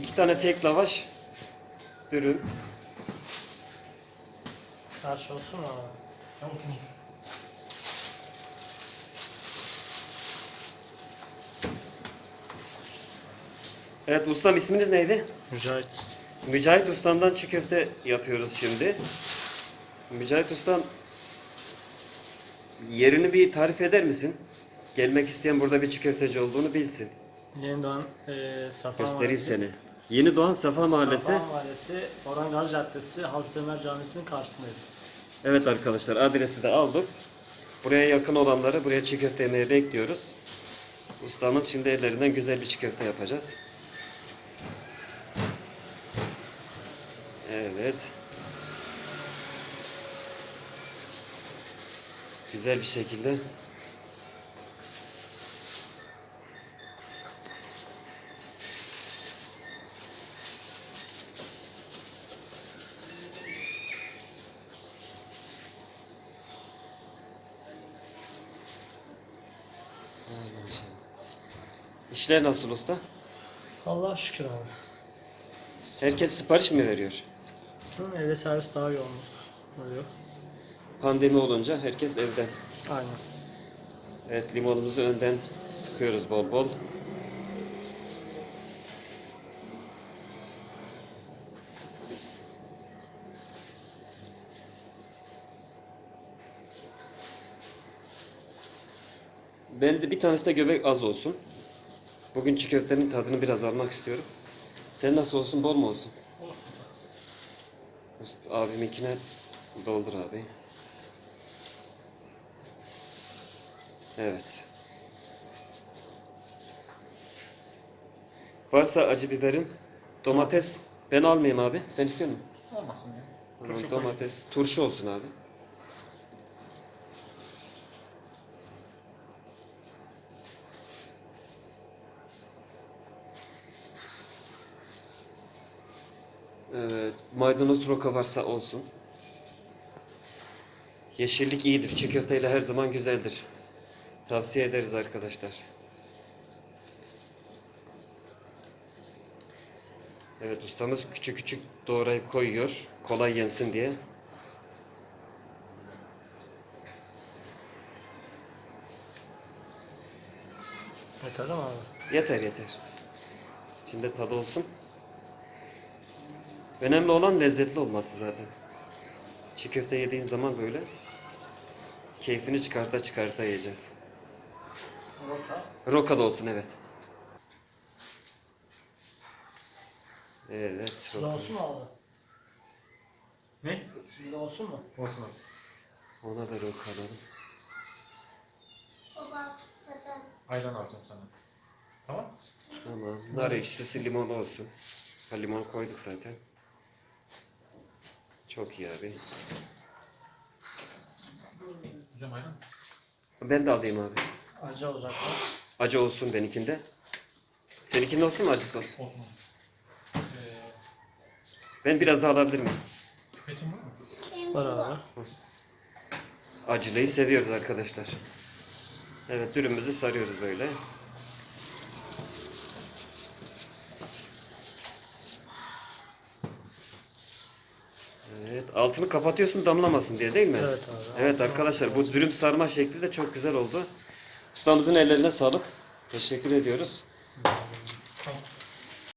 İki tane tek lavaş. Dürüm. Karşı olsun mu abi? Olsun olsun. Evet ustam isminiz neydi? Mücahit. Mücahit Ustam'dan çiğ köfte yapıyoruz şimdi. Mücahit Ustam yerini bir tarif eder misin? Gelmek isteyen burada bir çiğ köfteci olduğunu bilsin. Yeni Doğan e, Safa Göstereyim Mahallesi. seni. Yeni Doğan Safa Mahallesi. Safa Mahallesi, Orhan Gazi Caddesi, Hazreti Ömer Camisi'nin karşısındayız. Evet arkadaşlar adresi de aldık. Buraya yakın olanları buraya çiğ köfte yemeye bekliyoruz. Ustamız şimdi ellerinden güzel bir çiğ köfte yapacağız. Evet. Güzel bir şekilde. İşler nasıl usta? Allah şükür abi. Herkes sipariş mi veriyor? Hı, evde servis daha yoğun oluyor. Pandemi olunca herkes evden. Aynen. Evet limonumuzu önden sıkıyoruz bol bol. Ben de bir tanesi de göbek az olsun. Bugün çiğ köftenin tadını biraz almak istiyorum. Sen nasıl olsun bol mu olsun? Üst abiminkine doldur abi. Evet. Varsa acı biberin, domates ben almayayım abi. Sen istiyor musun? Olmasın ya. Turşu domates, turşu olsun abi. Evet, maydanoz roka varsa olsun. Yeşillik iyidir. Çiğ köfteyle her zaman güzeldir. Tavsiye ederiz arkadaşlar. Evet ustamız küçük küçük doğrayıp koyuyor. Kolay yensin diye. Yeter mi abi? Yeter yeter. İçinde tadı olsun. Önemli olan lezzetli olması zaten. Çiğ köfte yediğin zaman böyle keyfini çıkarta çıkarta yiyeceğiz. Roka. Roka da olsun evet. Evet. Sizde roka. olsun mu abi? Ne? Sizde olsun mu? Olsun abi. Ona da roka alalım. Baba zaten Ayran alacağım sana. Tamam. Tamam. Nar ekşisi limon olsun. Ha, limon koyduk zaten. Çok iyi abi. Hocam ayran. Ben de alayım abi. Acı olacak mı? Acı olsun benimkinde. Seninkinde olsun mu acı sos? Olsun abi. Ee, Ben biraz daha alabilir miyim? pipetin var mı? Var abi. Acılıyı seviyoruz arkadaşlar. Evet dürümümüzü sarıyoruz böyle. Evet altını kapatıyorsun damlamasın diye değil mi? Evet abi. Evet arkadaşlar bu dürüm sarma şekli de çok güzel oldu. Ustamızın ellerine sağlık. Teşekkür ediyoruz.